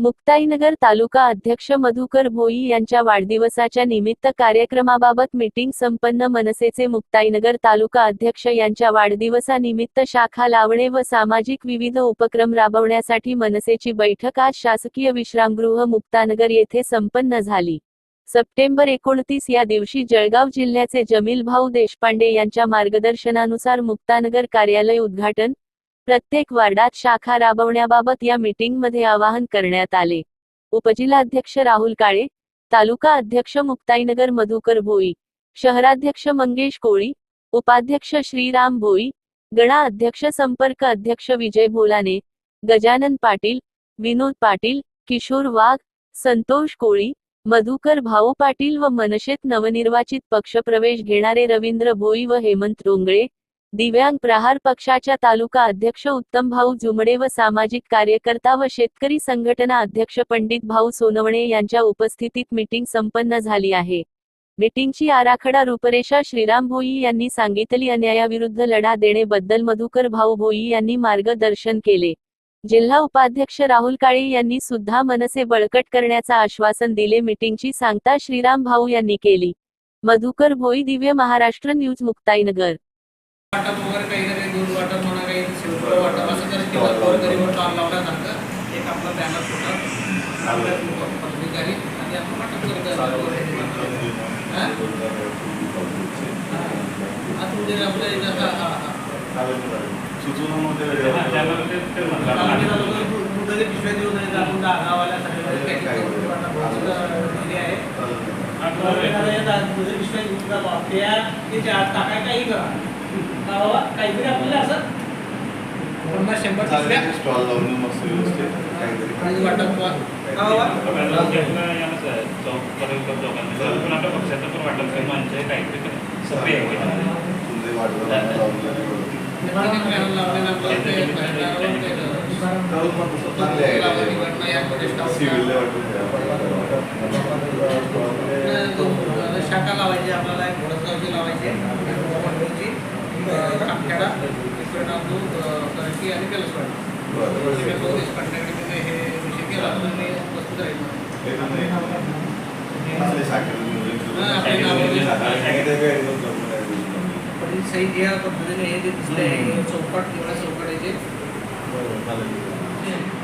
मुक्ताईनगर तालुका अध्यक्ष मधुकर भोई यांच्या वाढदिवसाच्या निमित्त कार्यक्रमाबाबत मीटिंग संपन्न मनसेचे मुक्ताईनगर तालुका अध्यक्ष यांच्या वाढदिवसानिमित्त शाखा लावणे व सामाजिक विविध उपक्रम राबवण्यासाठी मनसेची बैठक आज शासकीय विश्रामगृह मुक्तानगर येथे संपन्न झाली. सप्टेंबर एकोणतीस या दिवशी जळगाव जिल्ह्याचे जमील भाऊ देशपांडे यांच्या मार्गदर्शनानुसार मुक्तानगर कार्यालय उद्घाटन प्रत्येक वार्डात शाखा राबवण्याबाबत या मीटिंगमध्ये आवाहन करण्यात आले. उपजिल्हाध्यक्ष राहुल काळे तालुका अध्यक्ष मुक्ताईनगर मधुकर भोई शहराध्यक्ष मंगेश कोळी उपाध्यक्ष श्रीराम भोई गणा अध्यक्ष संपर्क अध्यक्ष विजय भोलाने गजानन पाटील विनोद पाटील किशोर वाघ संतोष कोळी मधुकर भाऊ पाटील व मनशेत नवनिर्वाचित पक्षप्रवेश घेणारे रवींद्र भोई व हेमंत रोंगळे दिव्यांग प्रहार पक्षाच्या तालुका अध्यक्ष उत्तम भाऊ जुमडे व सामाजिक कार्यकर्ता व शेतकरी संघटना अध्यक्ष पंडित भाऊ सोनवणे यांच्या उपस्थितीत मीटिंग संपन्न झाली आहे. मीटिंगची आराखडा रूपरेषा श्रीराम भोई यांनी सांगितली. अन्यायाविरुद्ध लढा देणे मधुकर भाऊ भोई यांनी मार्गदर्शन केले. जिल्हा उपाध्यक्ष राहुल काळे यांनी सुद्धा मनसे बळकट करण्याचं आश्वासन दिले. मीटिंगची सांगता श्रीराम भाऊ यांनी केली. मधुकर भोई दिव्य महाराष्ट्र न्यूज मुक्ताईनगर. वाटप वगैरे काही ना काही दूध वाटप म्हणा काही शिवपुरा वाटप असं जर किंवा गोरगरीब टॉल लावण्यासारखं एक आपला बॅनर फुटत आपल्या पदाधिकारी आणि आपण वाटप करत आहे. हा? आता म्हणजे आपलं एक असं हा, हा. आम्ही लोकं दु- दुधाचे पिशव्या देऊन आपण गावाला आहे. पिशव्या टाकाय काही करा काहीतरी आपल्याला असं पन्नास शंभर पिशव्या स्टॉल लावून मस्त व्यवस्थित काहीतरी वाटप का तुमचे वाटलं सही ज्या पद्धतीने हे जे दिसतंय हे चौकट एवढ्या चौकटाचे ते